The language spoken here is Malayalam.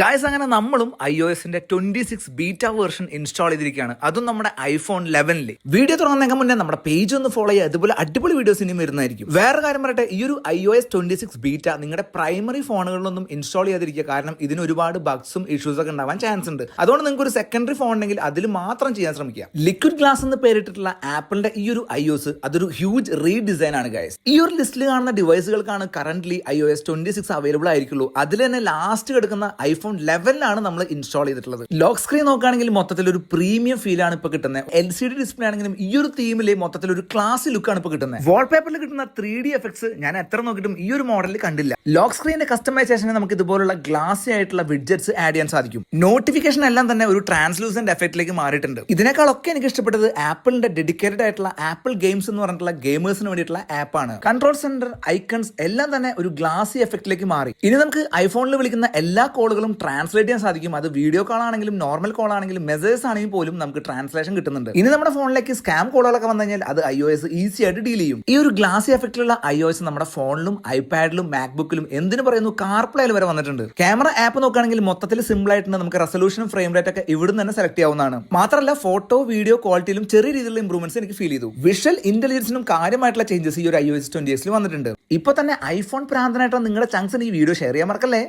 ഗായ്സ് അങ്ങനെ നമ്മളും ഐ ഒ എസിന്റെ twenty six beta version install ചെയ്തിരിക്കുകയാണ്. അതും നമ്മുടെ ഐഫോൺ ലെവനിൽ വീഡിയോ തുടങ്ങുന്നതിന് മുന്നേ നമ്മുടെ പേജ് ഒന്ന് ഫോളോ ചെയ്യുക. അതുപോലെ അടിപൊളി വീഡിയോസ് ഇനിയും വരുന്നതായിരിക്കും. വേറെ കാര്യം പറയട്ടെ ഈ ഒരു I O S twenty six beta നിങ്ങളുടെ പ്രൈമറി ഫോണുകളിലൊന്നും ഇൻസ്റ്റാൾ ചെയ്യാതിരിക്കുക. കാരണം ഇതിന് ഒരുപാട് ബഗ്സും ഇഷ്യൂസ് ഒക്കെ ഉണ്ടാവാൻ ചാൻസ് ഉണ്ട്. അതുകൊണ്ട് നിങ്ങൾക്ക് ഒരു സെക്കൻഡറി ഫോൺ ഉണ്ടെങ്കിൽ അതിൽ മാത്രം ചെയ്യാൻ ശ്രമിക്കുക. ലിക്വിഡ് ഗ്ലാസ് എന്ന് പേരിട്ടിട്ടുള്ള ആപ്പിളിന്റെ ഈ ഒരു ഐ ഒസ് അതൊരു ഹ്യൂജ് റീഡിസൈൻ ആണ് ഗായസ് ഈ ഒരു ലിസ്റ്റിൽ കാണുന്ന ഡിവൈസുകൾക്കാണ് current I O S twenty six available ആയിരിക്കുള്ളൂ. അതിൽ തന്നെ ലാസ്റ്റ് കിടക്കുന്ന ഐഫോൺ ലെവനിലാണ് നമ്മൾ ഇൻസ്റ്റാൾ ചെയ്തിട്ടുള്ളത്. ലോക്ക് സ്ക്രീൻ നോക്കുകയാണെങ്കിൽ മൊത്തത്തിൽ ഒരു പ്രീമിയം ഫീൽ ആണ് ഇപ്പൊ കിട്ടുന്നത്. എൽ സി ഡി ഡിസ്പ്ലേ ആണെങ്കിലും ഈ ഒരു തീമിൽ മൊത്തത്തിൽ ഒരു ക്ലാസ് ലുക്ക് ആണ് ഇപ്പൊ കിട്ടുന്നത്. വാൾപേപ്പറിൽ കിട്ടുന്ന ത്രീ ഡി എഫക്ട്സ് ഞാൻ എത്ര നോക്കിയിട്ടും ഈ ഒരു മോഡലിൽ കണ്ടില്ല. ലോക്ക് സ്ക്രീനിന്റെ കസ്റ്റമൈസേഷന് നമുക്ക് ഇതുപോലുള്ള ഗ്ലാസി ആയിട്ടുള്ള വിഡ്ജറ്റ്സ് ആഡ് ചെയ്യാൻ സാധിക്കും. നോട്ടിഫിക്കേഷൻ എല്ലാം തന്നെ ഒരു ട്രാൻസ്ലൂസന്റ് എഫക്റ്റിലേക്ക് മാറിയിട്ടുണ്ട്. ഇതിനേക്കാളൊക്കെ എനിക്ക് ഇഷ്ടപ്പെട്ടത് ആപ്പിളിന്റെ ഡെഡിക്കേറ്റഡ് ആയിട്ടുള്ള ആപ്പിൾ ഗെയിംസ് എന്ന് പറഞ്ഞിട്ടുള്ള ഗെയിമേഴ്സിന് വേണ്ടിയിട്ടുള്ള ആപ്പാണ് കൺട്രോൾ സെന്റർ ഐക്കൺസ് എല്ലാം തന്നെ ഒരു ഗ്ലാസി എഫക്റ്റിലേക്ക് മാറി. ഇനി നമുക്ക് ഐഫോണിൽ വിളിക്കുന്ന എല്ലാ കോളുകളും ട്രാൻസ്ലേറ്റ് ചെയ്യാൻ സാധിക്കും. അത് വീഡിയോ കോൾ ആണെങ്കിലും നോർമൽ കോൾ ആണെങ്കിലും മെസ്സേജ് ആണെങ്കിൽ പോലും നമുക്ക് ട്രാൻസ്ലേഷൻ കിട്ടുന്നുണ്ട്. ഇനി നമ്മുടെ ഫോണിലേക്ക് സ്കാം കോളുകളൊക്കെ വന്നു കഴിഞ്ഞാൽ അത് ഐ ഒ എസ് ഈസി ആയിട്ട് ഡീൽ ചെയ്യും. ഈ ഒരു ഗ്ലാസി എഫക്റ്റിലുള്ള ഐ ഒ എസ് നമ്മുടെ ഫോണിലും ഐപാഡിലും മാക്ബുക്കിലും എന്തിനു പറയുന്നു? കാർപ്ലേയിൽ വരെ വന്നിട്ടുണ്ട്. ക്യാമറ ആപ്പ് നോക്കുകയാണെങ്കിൽ മൊത്തത്തിൽ സിമ്പിൾ ആയിട്ടുണ്ട്. നമുക്ക് റെസൊല്യൂഷനും ഫ്രെയിം റേറ്റ് ഒക്കെ ഇവിടുന്ന് തന്നെ സെലക്ട് ചെയ്യാവുന്നതാണ്. മാത്രമല്ല ഫോട്ടോ വീഡിയോ ക്വാളിറ്റിയിലും ചെറിയ രീതിയിലുള്ള ഇംപ്രൂവ്മെന്റ്സ് എനിക്ക് ഫീൽ ചെയ്തു. വിഷ്വൽ ഇന്റലിജൻസിനും കാര്യമായിട്ടുള്ള ചേഞ്ചസ് ഈ ഒരു ഐ ഒ എസ് ട്വന്റി എസിൽ വന്നിട്ടുണ്ട്. ഇപ്പൊ തന്നെ ഐഫോൺ പ്രാന്തനായിട്ടുള്ള നിങ്ങളുടെ ചങ്സിന് ഈ വീഡിയോ ഷെയർ ചെയ്യാൻ മറക്കല്ലേ?